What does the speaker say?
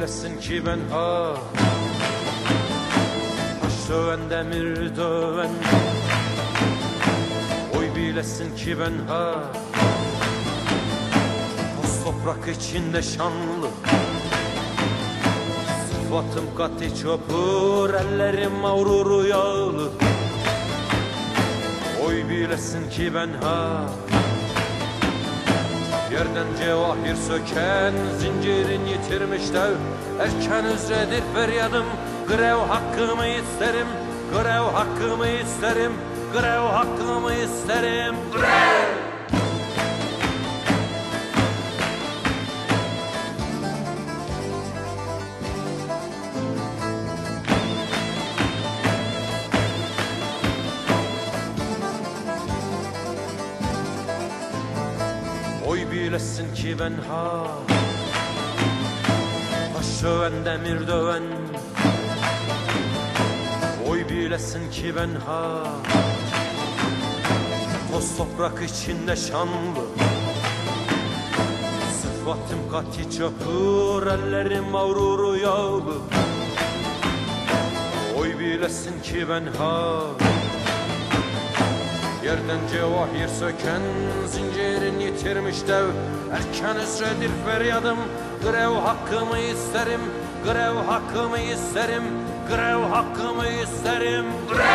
bilesin ki ben ha Taş döven demir döven. Oy bilesin ki ben ha Toz toprak içinde şanlı. Sıfatım katı çopur Ellerim mağruru yağlı Oy bilesin ki ben ha Yerden cevahir söken Zincirin yitirmiş dev. Erken üzredir feryadım Grev hakkımı isterim Grev hakkımı isterim Grev hakkımı isterim. Grev Oy bilesin ki ben ha. Taş döven demir döven. Oy bilesin ki ben ha. Toz toprak içinde şanlı. Sıfatım katı çöpür Ellerim mağruru yağlı. Oy bilesin ki ben ha Yerden cevahir söken zincirin yitirmiş dev. Erken üsredir feryadım Grev hakkımı isterim Grev hakkımı isterim Grev hakkımı isterim Grev